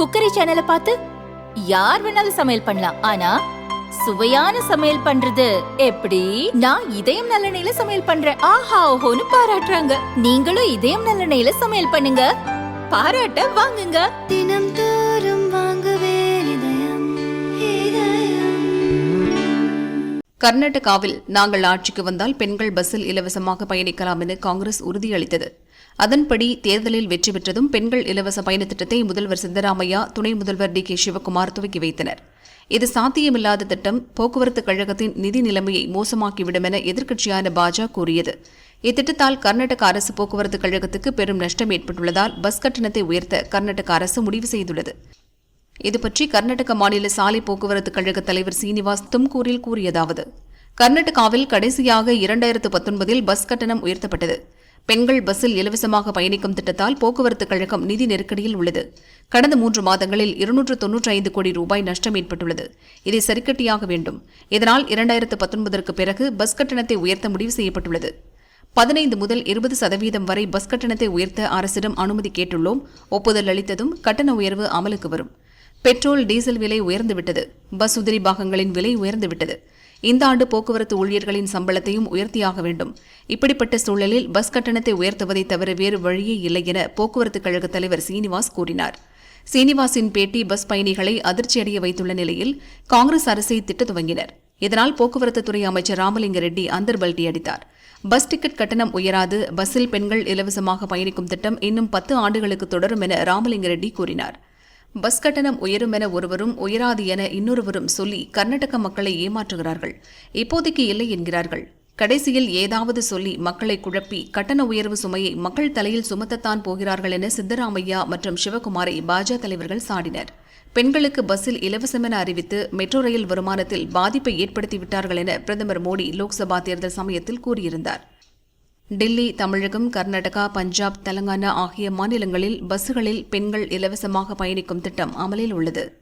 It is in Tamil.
குக்கரி சேனலை பார்த்து யார் வேணாலும் சமையல் பண்ணலாம். ஆனா சுவையான சமையல் பண்றது எப்படி? நான் இதயம் நல்லெண்ணெயில சமையல் பண்றேன். ஆஹா ஓஹோன்னு பாராட்டுறாங்க. நீங்களும் இதயம் நல்லெண்ணெயில சமையல் பண்ணுங்க. பாராட்ட வாங்குங்க. தினம் தோறும் வாங்குவே இதயம் இதயம். கர்நாடகாவில் நாங்கள் ஆட்சிக்கு வந்தால் பெண்கள் பஸ்ஸில் இலவசமாக பயணிக்கலாம் என காங்கிரஸ் உறுதியளித்தது. அதன்படி தேர்தலில் வெற்றி பெற்றதும் பெண்கள் இலவச பயண திட்டத்தை முதல்வர் சித்தராமையா துணை முதல்வர் டி கே சிவக்குமார் துவக்கி வைத்தனர். இது சாத்தியமில்லாத திட்டம். போக்குவரத்து கழகத்தின் நிதி நிலைமையை மோசமாக்கிவிடும் என எதிர்க்கட்சியான பாஜக கூறியது. இத்திட்டத்தால் கர்நாடக அரசு போக்குவரத்து கழகத்துக்கு பெரும் நஷ்டம் ஏற்பட்டுள்ளதால் பஸ் கட்டணத்தை உயர்த்த கர்நாடக அரசு முடிவு செய்துள்ளது. இதுபற்றி கர்நாடக மாநில சாலை போக்குவரத்து கழக தலைவர் சீனிவாஸ் தும்கூரில் கூறியதாவது கர்நாடகாவில் கடைசியாக இரண்டாயிரத்து பத்தொன்பதில் பஸ் கட்டணம் உயர்த்தப்பட்டது. பெண்கள் பஸ்ஸில் இலவசமாக பயணிக்கும் திட்டத்தால் போக்குவரத்து கழகம் நிதி நெருக்கடியில் உள்ளது. கடந்த மூன்று மாதங்களில் இருநூற்று தொன்னூற்றி ஐந்து கோடி ரூபாய் நஷ்டம் ஏற்பட்டுள்ளது. இதை சரிக்கட்டியாக வேண்டும். இதனால் இரண்டாயிரத்து பத்தொன்பதற்கு பிறகு பஸ் கட்டணத்தை உயர்த்த முடிவு செய்யப்பட்டுள்ளது. பதினைந்து முதல் இருபது சதவீதம் வரை பஸ் கட்டணத்தை உயர்த்த அரசிடம் அனுமதி கேட்டுள்ளோம். ஒப்புதல் அளித்ததும் கட்டண உயர்வு அமலுக்கு வரும். பெட்ரோல் டீசல் விலை உயர்ந்துவிட்டது. பஸ் உதிரி பாகங்களின் விலை உயர்ந்துவிட்டது. இந்த ஆண்டு போக்குவரத்து ஊழியர்களின் சம்பளத்தையும் உயர்த்தியாக வேண்டும். இப்படிப்பட்ட சூழலில் பஸ் கட்டணத்தை உயர்த்துவதை தவிர வேறு வழியே இல்லை என போக்குவரத்து கழக தலைவர் சீனிவாஸ் கூறினார். சீனிவாசின் பேட்டி பஸ் பயணிகளை அதிர்ச்சியடைய வைத்துள்ள நிலையில் காங்கிரஸ் அரசை திட்ட துவங்கினர். இதனால் போக்குவரத்து துறை அமைச்சர் ராமலிங்க ரெட்டி அந்தர்பல்டி அடித்தார். பஸ் டிக்கெட் கட்டணம் உயராது பஸ்ஸில் பெண்கள் இலவசமாக பயணிக்கும் திட்டம் இன்னும் பத்து ஆண்டுகளுக்கு தொடரும் என ராமலிங்க ரெட்டி கூறினார். பஸ் கட்டணம் உயரும் என ஒருவரும் உயராது என இன்னொருவரும் சொல்லி கர்நாடக மக்களை ஏமாற்றுகிறார்கள். இப்போதைக்கு இல்லை என்கிறார்கள். கடைசியில் ஏதாவது சொல்லி மக்களை குழப்பி கட்டண உயர்வு சுமையை மக்கள் தலையில் சுமத்தத்தான் போகிறார்கள் என சித்தராமையா மற்றும் சிவகுமாரை பாஜக தலைவர்கள் சாடினர். பெண்களுக்கு பஸ்ஸில் இலவசம் என அறிவித்து மெட்ரோ ரயில் வருமானத்தில் பாதிப்பை ஏற்படுத்திவிட்டார்கள் என பிரதமர் மோடி லோக்சபா தேர்தல் சமயத்தில் கூறியிருந்தார். டெல்லி தமிழகம் கர்நாடகா பஞ்சாப் தெலங்கானா ஆகிய மாநிலங்களில் பஸ்களில் பெண்கள் இலவசமாக பயணிக்கும் திட்டம் அமலில் உள்ளது.